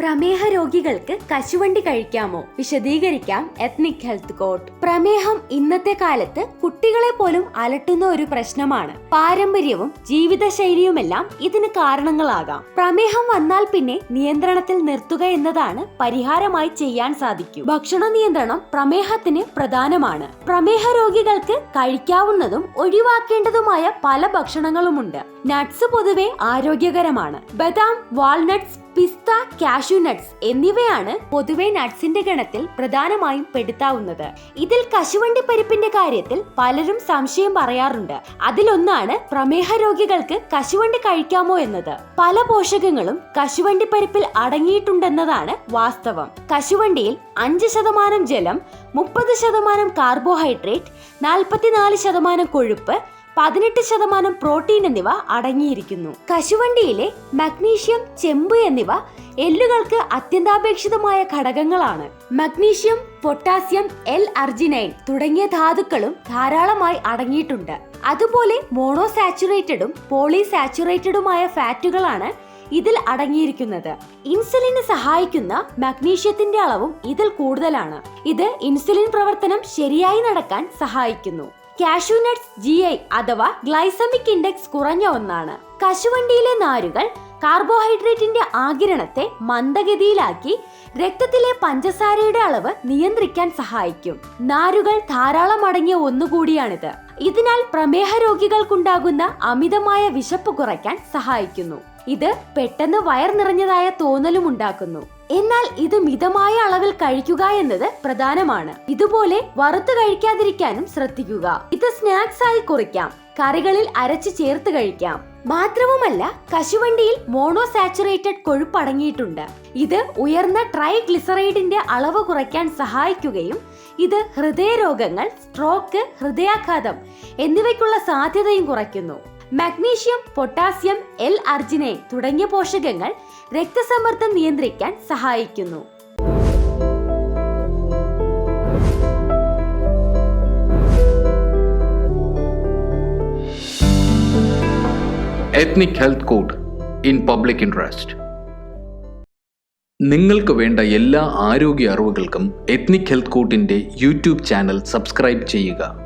പ്രമേഹ രോഗികൾക്ക് കശുവണ്ടി കഴിക്കാമോ? വിശദീകരിക്കാം എത്നിക് ഹെൽത്ത് കോട്ട് പ്രമേഹം ഇന്നത്തെ കാലത്ത് കുട്ടികളെ പോലും അലട്ടുന്ന ഒരു പ്രശ്നമാണ്. പാരമ്പര്യവും ജീവിതശൈലിയുമെല്ലാം ഇതിന് കാരണങ്ങളാകാം. പ്രമേഹം വന്നാൽ പിന്നെ നിയന്ത്രണത്തിൽ നിർത്തുക എന്നതാണ് പരിഹാരമായി ചെയ്യാൻ സാധിക്കൂ. ഭക്ഷണ നിയന്ത്രണം പ്രമേഹത്തിന് പ്രധാനമാണ്. പ്രമേഹ രോഗികൾക്ക് കഴിക്കാവുന്നതും ഒഴിവാക്കേണ്ടതുമായ പല ഭക്ഷണങ്ങളുമുണ്ട്. നട്ട്സ് പൊതുവെ ആരോഗ്യകരമാണ്. ബദാം വാൾനട്ട്സ് പിസ്ത കാഷ്യൂ നട്ട്സ് എന്നിവയാണ് പൊതുവെ നട്ട്സിന്റെ ഗണത്തിൽ പ്രധാനമായും പെടുത്താവുന്നത്. ഇതിൽ കശുവണ്ടി പരിപ്പിന്റെ കാര്യത്തിൽ പലരും സംശയം പറയാറുണ്ട്. അതിലൊന്നാണ് പ്രമേഹ രോഗികൾക്ക് കശുവണ്ടി കഴിക്കാമോ എന്നത്. പല പോഷകങ്ങളും കശുവണ്ടി പരിപ്പിൽ അടങ്ങിയിട്ടുണ്ടെന്നതാണ് വാസ്തവം. കശുവണ്ടിയിൽ അഞ്ച് ശതമാനം ജലം മുപ്പത് ശതമാനം കാർബോഹൈഡ്രേറ്റ് നാൽപ്പത്തിനാല് ശതമാനം കൊഴുപ്പ് പതിനെട്ട് ശതമാനം പ്രോട്ടീൻ എന്നിവ അടങ്ങിയിരിക്കുന്നു. കശുവണ്ടിയിലെ മഗ്നീഷ്യം ചെമ്പ് എന്നിവ എല്ലുകൾക്ക് അത്യന്താപേക്ഷിതമായ ഘടകങ്ങളാണ്. മഗ്നീഷ്യം പൊട്ടാസ്യം എൽ അർജിനൈൻ തുടങ്ങിയ ധാതുക്കളും ധാരാളമായി അടങ്ങിയിട്ടുണ്ട്. അതുപോലെ മോണോസാച്ചുറേറ്റഡും പോളിസാച്ചുറേറ്റഡുമായ ഫാറ്റുകളാണ് ഇതിൽ അടങ്ങിയിരിക്കുന്നത്. ഇൻസുലിന് സഹായിക്കുന്ന മഗ്നീഷ്യത്തിന്റെ അളവും ഇതിൽ കൂടുതലാണ്. ഇത് ഇൻസുലിൻ പ്രവർത്തനം ശരിയായി നടക്കാൻ സഹായിക്കുന്നു. കാഷ്യൂ നട്ട്സ് ജി ഐ അഥവാ ഗ്ലൈസമിക് ഇൻഡെക്സ് കുറഞ്ഞ ഒന്നാണ്. കശുവണ്ടിയിലെ നാരുകൾ കാർബോഹൈഡ്രേറ്റിന്റെ ആകിരണത്തെ മന്ദഗതിയിലാക്കി രക്തത്തിലെ പഞ്ചസാരയുടെ അളവ് നിയന്ത്രിക്കാൻ സഹായിക്കും. നാരുകൾ ധാരാളം അടങ്ങിയ ഒന്നുകൂടിയാണിത്. ഇതിനാൽ പ്രമേഹ രോഗികൾക്കുണ്ടാകുന്ന അമിതമായ വിശപ്പ് കുറയ്ക്കാൻ സഹായിക്കുന്നു. ഇത് പെട്ടെന്ന് വയർ നിറഞ്ഞതായ തോന്നലും ഉണ്ടാക്കുന്നു. എന്നാൽ ഇത് മിതമായ അളവിൽ കഴിക്കുക എന്നത് പ്രധാനമാണ്. ഇതുപോലെ വറുത്ത് കഴിക്കാതിരിക്കാനും ശ്രദ്ധിക്കുക. ഇത് സ്നാക്സ് ആയി കുറിക്കാം കറികളിൽ അരച്ച് ചേർത്ത് കഴിക്കാം. മാത്രവുമല്ല കശുവണ്ടിയിൽ മോണോസാച്ചുറേറ്റഡ് കൊഴുപ്പ് അടങ്ങിയിട്ടുണ്ട്. ഇത് ഉയർന്ന ട്രൈഗ്ലിസറൈഡിന്റെ അളവ് കുറയ്ക്കാൻ സഹായിക്കുകയും ഇത് ഹൃദയരോഗങ്ങൾ സ്ട്രോക്ക് ഹൃദയാഘാതം എന്നിവയ്ക്കുള്ള സാധ്യതയും കുറയ്ക്കുന്നു. മഗ്നീഷ്യം പൊട്ടാസ്യം എൽ അർജിനെ തുടങ്ങിയ പോഷകങ്ങൾ രക്തസമ്മർദ്ദം നിയന്ത്രിക്കാൻ സഹായിക്കുന്നു. Ethnic health code in public interest നിങ്ങൾക്ക് വേണ്ട എല്ലാ ആരോഗ്യ അറിവുകൾക്കും എത്നിക് ഹെൽത്ത് കോട്ടിന്റെ യൂട്യൂബ് ചാനൽ സബ്സ്ക്രൈബ് ചെയ്യുക.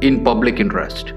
in public interest